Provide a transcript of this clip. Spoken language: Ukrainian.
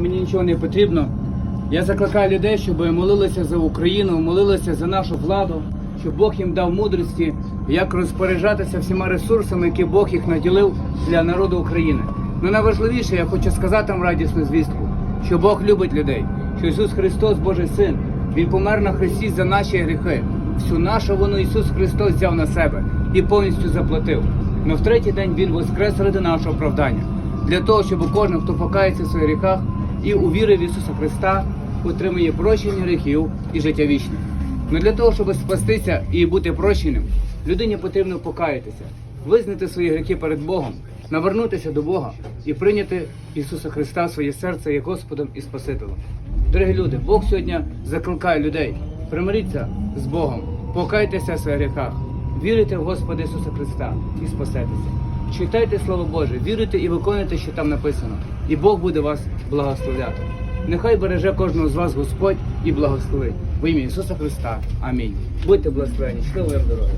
Мені нічого не потрібно. Я закликаю людей, щоб молилися за Україну, молилися за нашу владу, щоб Бог їм дав мудрості, як розпоряджатися всіма ресурсами, які Бог їх наділив для народу України. Ну найважливіше, я хочу сказати вам радісну звістку, що Бог любить людей, що Ісус Христос, Божий Син, Він помер на Христі за наші гріхи. Всю нашу вину Ісус Христос взяв на себе і повністю заплатив. Но в третій день Він воскрес ради нашого оправдання для того, щоб кожен, хто покається в своїх гріхах і увірив в Ісуса Христа, отримує прощення гріхів і життя вічне. Но для того, щоб спастися і бути прощеним, людині потрібно покаятися, визнати свої гріхи перед Богом, навернутися до Бога і прийняти Ісуса Христа в своє серце як Господом і Спасителем. Дорогі люди, Бог сьогодні закликає людей. Примиріться з Богом, покайтеся в своїх гріхах, вірите в Господа Ісуса Христа і спасетеся. Читайте Слово Боже, віруйте і виконуйте, що там написано, і Бог буде вас благословляти. Нехай береже кожного з вас Господь і благословить. В ім'я Ісуса Христа. Амінь. Будьте благословені, щасливої вам дороги.